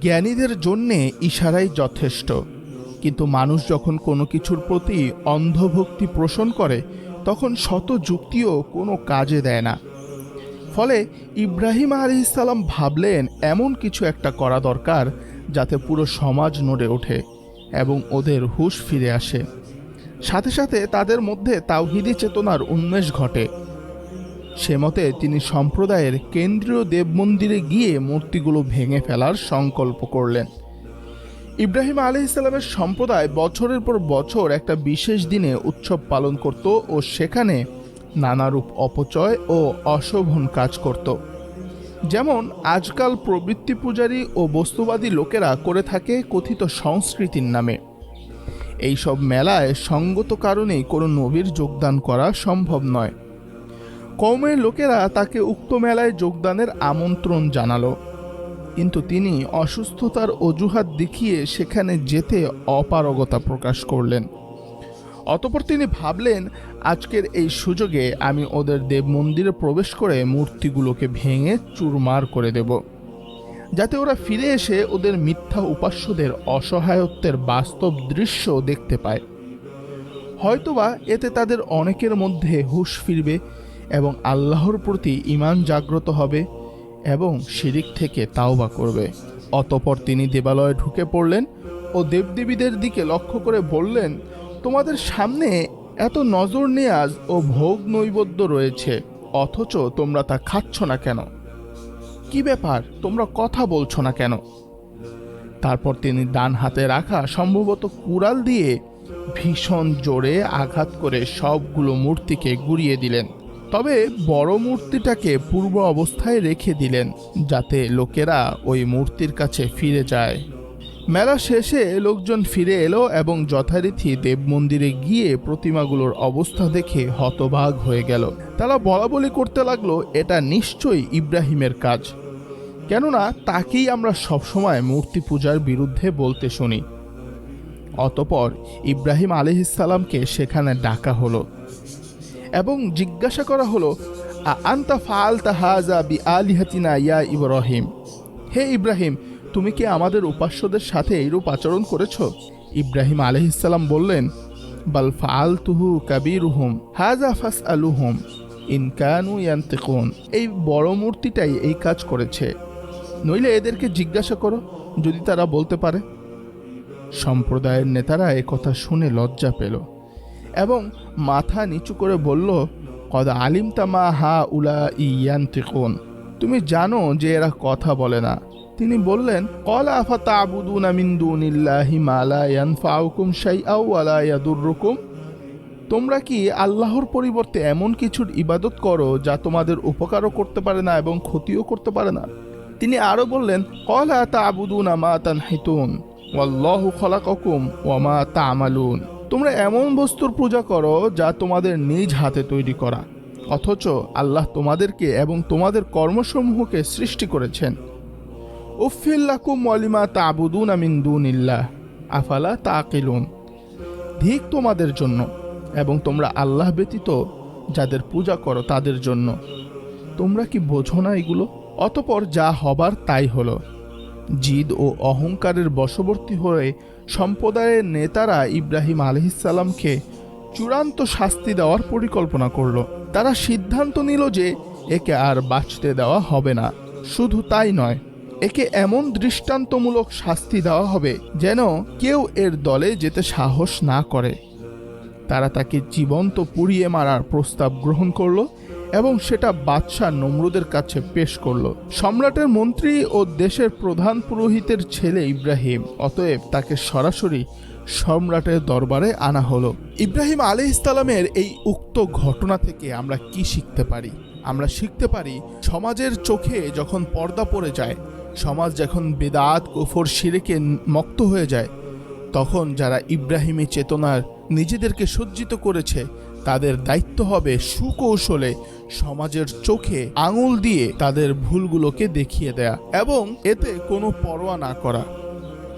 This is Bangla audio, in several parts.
জ্ঞানীদের জন্যে ইশারাই যথেষ্ট। কিন্তু মানুষ যখন কোনো কিছুর প্রতি অন্ধভক্তি পোষণ করে, তখন শত যুক্তিও কোনো কাজে দেয় না। ফলে ইব্রাহিম আলী ইসালাম ভাবলেন, এমন কিছু একটা করা দরকার যাতে পুরো সমাজ নড়ে ওঠে এবং ওদের হুশ ফিরে আসে। সাথে সাথে তাদের মধ্যে তাওহিদি চেতনার উন্মেষ ঘটে। সে মতে তিনি সম্প্রদায়ের কেন্দ্রীয় দেব মন্দিরে গিয়ে মূর্তিগুলো ভেঙে ফেলার সংকল্প করলেন। ইব্রাহিম আলী ইসলামের সম্প্রদায় বছরের পর বছর একটা বিশেষ দিনে উৎসব পালন করত ও সেখানে নানারূপ অপচয় ও অশোভন কাজ করত। যেমন আজকাল প্রবৃত্তি পূজারী ও বস্তুবাদী লোকেরা করে থাকে কথিত সংস্কৃতির নামে। এইসব মেলায় সঙ্গত কারণেই কোনো নবীর যোগদান করা সম্ভব নয়। কৌমের লোকেরা তাকে উক্ত মেলায় যোগদানের আমন্ত্রণ জানালো। কিন্তু তিনি অসুস্থতার অজুহাত দেখিয়ে সেখানে যেতে অপারগতা প্রকাশ করলেন। অতপর তিনি ভাবলেন, আজকের এই সুযোগে আমি ওদের দেব মন্দিরে প্রবেশ করে মূর্তিগুলোকে ভেঙে চুরমার করে দেব। যাতে ওরা ফিরে এসে ওদের মিথ্যা উপাস্যদের অসহায়ত্বের বাস্তব দৃশ্য দেখতে পায়। হয়তোবা এতে তাদের অনেকের মধ্যে হুঁশ ফিরবে এবং আল্লাহর প্রতি ইমান জাগ্রত হবে এবং শিরিক থেকে তাওবা করবে। অতপর তিনি দেবালয়ে ঢুকে পড়লেন ও দেবদেবীদের দিকে লক্ষ্য করে বললেন, তোমাদের সামনে এত নজর নেয়াজ ও ভোগ নৈবদ্য রয়েছে, অথচ তোমরা তা খাচ্ছ না কেন? কি ব্যাপার? তোমরা কথা বলছো না কেন? তারপর তিনি ডান হাতে রাখা সম্ভবত কুড়াল দিয়ে ভীষণ জোরে আঘাত করে সবগুলো মূর্তিকে গুড়িয়ে দিলেন। তবে বড় মূর্তিটাকে পূর্ব অবস্থায় রেখে দিলেন, যাতে লোকেরা ওই মূর্তির কাছে ফিরে যায়। মেলা শেষে লোকজন ফিরে এলো এবং যথারীতি দেব মন্দিরে গিয়ে প্রতিমাগুলোর অবস্থা দেখে হতবাগ হয়ে গেল। তারা বলা বলি করতে লাগল, এটা নিশ্চয়ই ইব্রাহিমের কাজ। কেননা তাকেই আমরা সবসময় মূর্তি পূজার বিরুদ্ধে বলতে শুনি। অতপর ইব্রাহিম আলহিসাল্লামকে সেখানে ডাকা হলো। এবং জিজ্ঞাসা করা হলো, "আ আন্তা ফাল তাহাজা বি আলিহাতিনা ইয়া ইব্রাহিম? হে ইব্রাহিম, তুমি কি আমাদের উপাস্যদের সাথে এইরূপ আচরণ করেছ? ইব্রাহিম আলহিসাল্লাম বললেন, বাল ফাল তুহু কাবিরুহুম হাজা ফাস আলুহুম ইনকানু ইয়ান্তিকুন। এই বড় মূর্তিটাই এই কাজ করেছে। নইলে এদেরকে জিজ্ঞাসা করো, যদি তারা বলতে পারে। সম্প্রদায়ের নেতারা কথা শুনে লজ্জা পেল। এবং মাথা নিচু করে বলল, কদ আলিম তামা হা উলা ইয়ান ইয়ান্তিকুন? তুমি জানো যে এরা কথা বলে না। তিনি বললেন, কল আফা তাবুদুনা মিন দুনিল্লাহি মা লা ইয়ানফাউকুম শাইআও ওয়া লা ইয়াদুররুকুম তোমরা কি আল্লাহর পরিবর্তে এমন কিছুর ইবাদত করো যা তোমাদের উপকারও করতে পারে না এবং ক্ষতিও করতে পারে না? তিনি আরও বললেন, কলা তাবুদুনা মা তানহিতুন, ওয়াল্লাহু খলাকাকুম ওয়া মা তা'মালুন। তোমরা এমন বস্তুর পূজা করো যা তোমাদের নিজ হাতে তৈরি করা, অথচ আল্লাহ তোমাদেরকে এবং তোমাদের কর্মসমূহকে সৃষ্টি করেছেন। উফিল্লাকুম ওয়ালিমা তাবুদুন আমিন দুনিল্লাহ, আফালা তাকিলুন ধিক তোমাদের জন্য এবং তোমরা আল্লাহ ব্যতীত যাদের পূজা করো তাদের জন্য। তোমরা কি বোঝো না এগুলো? অতপর যা হবার তাই হলো। জিদ ও অহংকারের বশবর্তী হয়ে সম্প্রদায়ের নেতারা ইব্রাহিম আলহিসাল্লামকে চূড়ান্ত শাস্তি দেওয়ার পরিকল্পনা করল। তারা সিদ্ধান্ত নিল যে একে আর বাঁচতে দেওয়া হবে না। শুধু তাই নয়, একে এমন দৃষ্টান্তমূলক শাস্তি দেওয়া হবে যেন কেউ এর দলে যেতে সাহস না করে। তারা তাকে জীবন্ত পুড়িয়ে মারার প্রস্তাব গ্রহণ করল এবং সেটা বাদশাহ নমরুদের কাছে পেশ করল। সম্রাটের মন্ত্রী ও দেশের প্রধান পুরোহিতের ছেলে ইব্রাহিম, অতএব তাকে সরাসরি সম্রাটের দরবারে আনা হলো। ইব্রাহিম আলী ইসলামের এই উক্ত ঘটনা থেকে আমরা কি শিখতে পারি? আমরা শিখতে পারি, সমাজের চোখে যখন পর্দা পড়ে যায়, সমাজ যখন বেদাত, কুফর, শিরেকে মক্ত হয়ে যায়, তখন যারা ইব্রাহিমী চেতনার নিজেদেরকে সজ্জিত করেছে তাদের দায়িত্ব হবে সুকৌশলে সমাজের চোখে আঙুল দিয়ে তাদের ভুলগুলোকে দেখিয়ে দেয়া এবং এতে কোনো পরোয়া না করা।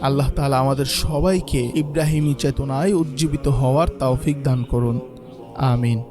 আল্লাহ তালা আমাদের সবাইকে ইব্রাহিমী চেতনায় উজ্জীবিত হওয়ার তৌফিক দান করুন। আমিন।